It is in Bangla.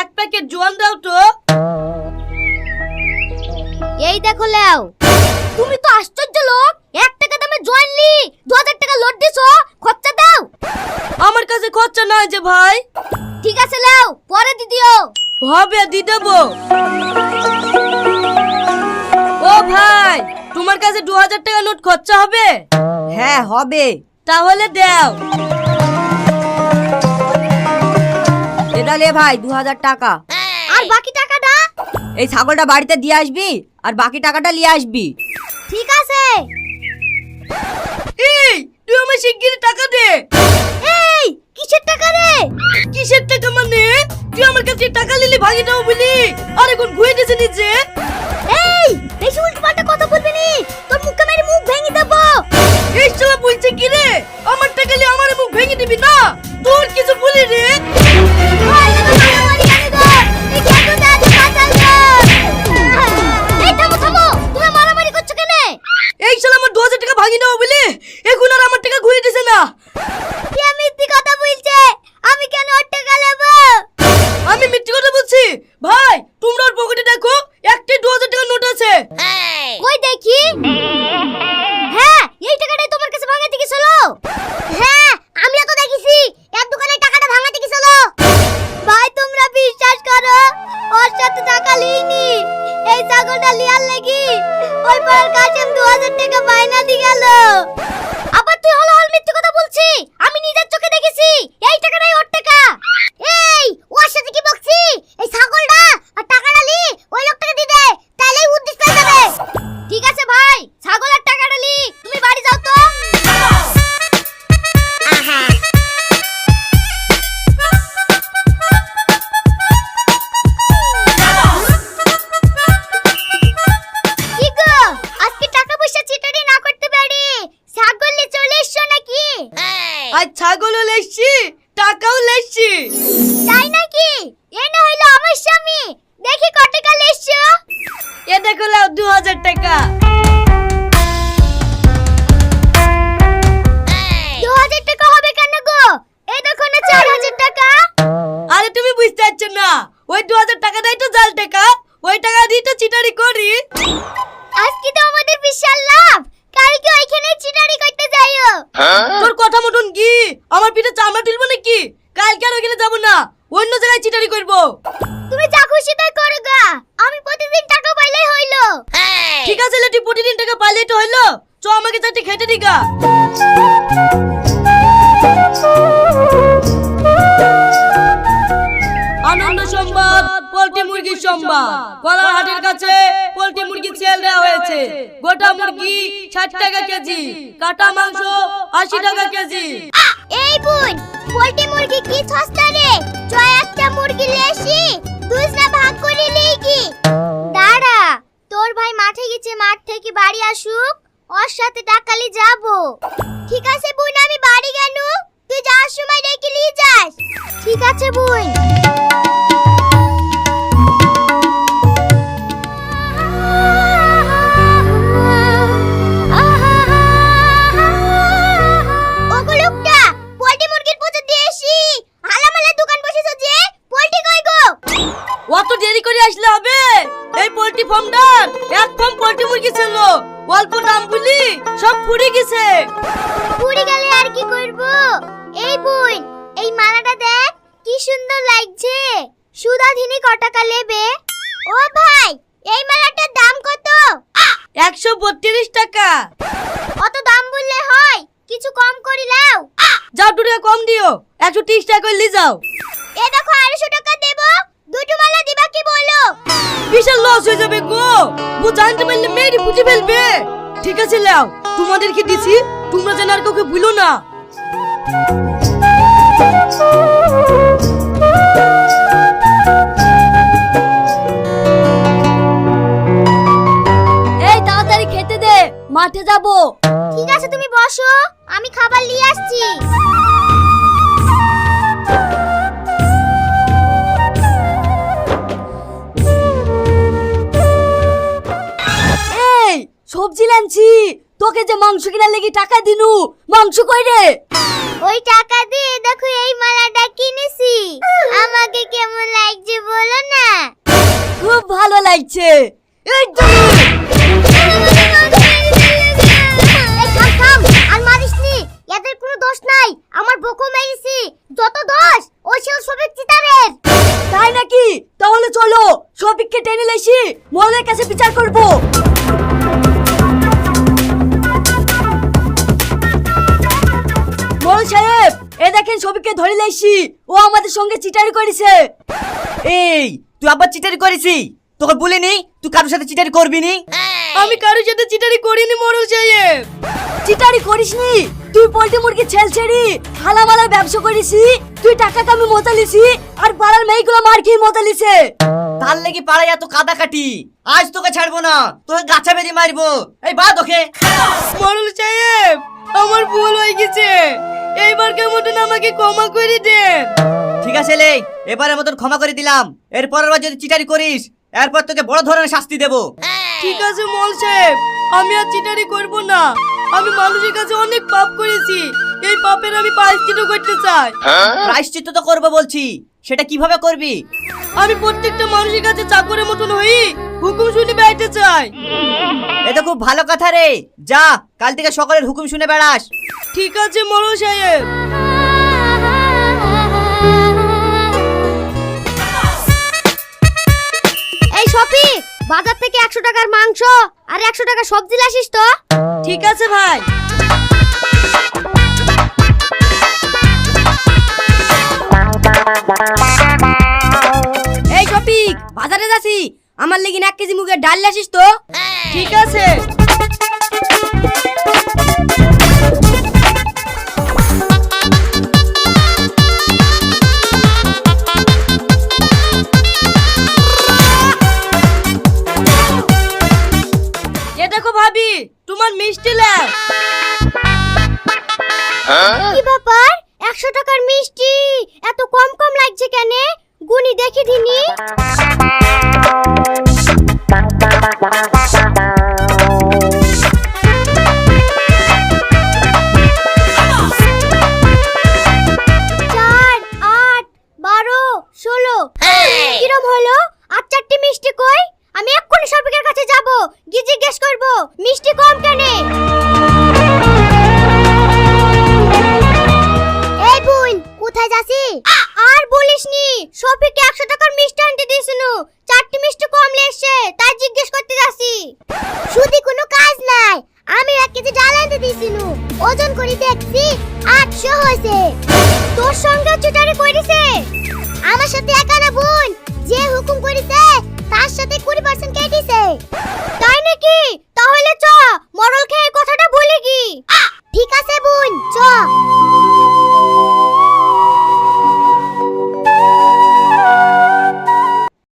এক প্যাকেট জোয়ান দাও তো। এই দেখো লেও। তুমি তো আশ্চর্য লোক। এক টাকা দামে জয়েন লি। দু হাজার টাকা লোড দিছো। খরচা দাও। আমার কাছে খরচা নাই যে ভাই। ঠিক আছে লেও পরে দি দিও। হবে দি দেবো। ও ভাই তোমার কাছে দু হাজার টাকা নোট খরচা হবে? হ্যাঁ হবে। তাহলে দাও। এটা লে ভাই দু হাজার টাকা। আর বাকি টাকাটা? এই ছাগলটা বাড়িতে দিয়ে আসবি আর বাকি টাকাটা নিয়ে আসবি। ঠিক আছে। এই তুই আমার শিগগিরই টাকা দে। এই কিসের টাকা রে? কিসের টাকা মানে? তুই আমার কাছে টাকা নিলি ভাগি দাও বলি। আর এখন ঘুরে দিছে নিজে? এই বেশি উল্টোপাল্টা কথা বলবি নি। তোর মুখে মেরে মুখ ভেঙে দেবো। এই শালা বলছে কি রে? আমার টাকা নিয়ে আমার মুখ ভেঙে দিবি না? ভাই তোমরা ওর পকেটে দেখো একটাই দু হাজার টাকা নোট আছে। কই দেখি? হ্যাঁ এই টাকাটাই তোমার কাছে ভাঙাতে গেছিল হ্যাঁ আমিও তো দেখেছি এক দোকানে টাকাটা ভাঙাতে গেছিল ভাই তোমরা বিশ্বাস করো ওর সাথে টাকা লিনি এই ছাগলটা লিয়ার লাগি। ওই পাড়ার কাশেম দু হাজার টাকা বায়না দি গেল। আবার তুই হলো হল মিথ্যে কথা বলছি? আমি নিজের চোখে দেখেছি এই টাকাটাই ওর দু হাজার টাকা। দু হাজার টাকা হবে কেন গো? এই দেখো না চার হাজার টাকা। আরে তুমি বুঝতে পারছ না। ওই দু হাজার টাকা তো জাল টাকা। ওই টাকা দিয়ে তো চিটারি করি। আজকে তো আমাদের বিশাল লাভ? কালকে ওইখানে চিটারি করতে যাইও। তোর কথা মতন কি? আমার পিঠে চামড়া তুলবো নাকি? কালকে আর ওইখানে যাব না। অন্য জায়গায় চিটারি করব। তুমি যা খুশি তাই করো গা। আমি প্রতিদিন টাকা পাইলেই হইল ঠিক আছে লে, তুই প্রতিদিন টাকা পাইলেই তো হইল। চ, আমাকে চারটে খেতে দিগা। আনন্দ সংবাদ, পোল্ট্রি মুরগির সংবাদ। কলার হাটের কাছে পোল্ট্রি মুরগি সেল দেওয়া হয়েছে। গোটা মুরগি ষাট টাকা কেজি, কাটা মাংস আশি টাকা কেজি। এই বোন, পোল্ট্রি মুরগি কি সস্তা রে? জয় একটা মুরগি লেসি দুসরা ভাগ করে নেই কি? তোর ভাই মাঠে গেছে, মাঠ থেকে বাড়ি আসুক, ওর সাথে টাকালি যাব। ঠিক আছে বোন, আমি বাড়ি গেল তুই যাওয়ার সময় রেখে নিয়ে যাস। ঠিক আছে বোন। অল্প দাম বলি? সব ফুরে গেছে। পুরি গেলে আর কি করব? এই বোন এই মালাটা দেখ কি সুন্দর লাগছে। সুধাধিনী ক টাকা নেবে? ও ভাই এই মালাটার দাম কত? একশো বত্রিশ টাকা। অত দাম বললে হয় কিছু কম করে নাও। যাও দু টাকা কম দিও একশো তিরিশ টাকা করে নিয়ে যাও। এ দেখো আড়াইশো টাকা দেব। দুটো মালা দিবা কি বলো? বিশাল লস হয়ে যাবে গো? ও জানতে পারলে মেয়েরই বুঝে ফেলবে। ঠিক আছে লাও। তোমাদেরকে দিছি? তোমরা যেন আর কাউকে ভুলো না। এই তাড়াতাড়ি খেতে দে। মাঠে যাব। ঠিক আছে তুমি বসো। আমি খাবার নিয়ে আসছি। সবজি লাঞ্চি তোকে যে মাংস কিনা লেগে টাকা দিনু। মাংস কই রে? ওই টাকা দিয়ে দেখো এই মালাটা কিনেছি। আমাকে কেমন লাগছে বলো না? খুব ভালো লাগছে। এই তো। মোল সাহেব এ দেখেন শফিককে ধরে লাইছি। ও আমাদের সঙ্গে চিটারি করেছে। এই তুই আবার চিটারি করেছি? তোকে বলিনি তুই কারোর সাথে চিটারি করবি নি? আমি কারোর সাথে চিটারি করিনি মোড়ল সাহেব। চিটারি করিসনি? তুই পোল্ট্রি মুরগি ছেল ছেড়ি হালামালার ব্যবসা করিসি তুই টাকা কামি মোতালিসি আর পাড়ার মেয়েগুলো মার খেয়ে মোতালিছে তার লেগে পাড়ায় এত কাদা কাটি আজ তোকে ছাড়বো না তোকে গাছা বেরি মারবো। এই বা তোকে মোড়ল সাহেব আমার ভুল হয়ে গেছে। এইবারকার মতন আমাকে ক্ষমা করে দেন। ঠিক আছে লে এবারের মতন ক্ষমা করে দিলাম। এর পরের বার যদি চিটারি করিস এরপর তোকে বড় ধরনের শাস্তি দেবো। ঠিক আছে মোল সাহেব আমি আর চিটারি করব না। আমি মানুষের কাছে অনেক পাপ করেছি। এই পাপের আমি প্রায়শ্চিত্ত করতে চাই। প্রায়শ্চিত্ত তো করব বলছি। সেটা কীভাবে করবি? আমি প্রত্যেকটা মানুষের কাছে চাকরের মতন হই। হুকুম শুনে বেড়াতে চাই। এটা খুব ভালো কথা রে। যা কাল থেকে সকলের হুকুম শুনে বেড়াস। ঠিক আছে মোড়ল সাহেব এই শপি বাজার থেকে একশো টাকার মাংস আর একশো টাকা সবজি লাসিস তো? ঠিক আছে ভাই। এই শফিক বাজারে যাচ্ছি। আমার লেগিন এক কেজি মুগের ডাল আসিস তো? ঠিক আছে। এ দেখো ভাবি তোমার মিষ্টি ল্যাব কি ব্যাপার? একশো টাকার মিষ্টি? এত কম কম লাগছে কেন? গুনি দেখি দিনি। কিরম হলো? আর চারটি মিষ্টি কই? আমি এক্ষুনি শপিকের কাছে যাব। গিয়ে জিজ্ঞেস করব মিষ্টি কম কেনে? এই বোন কোথায় যাচ্ছি আর বলিসনি শফিকে একশো টাকার মিষ্টি করিছে তার সাথে কুড়ি পার্সেন্ট কেটেছে। তাই নাকি? তাহলে চ মরল খেয়ে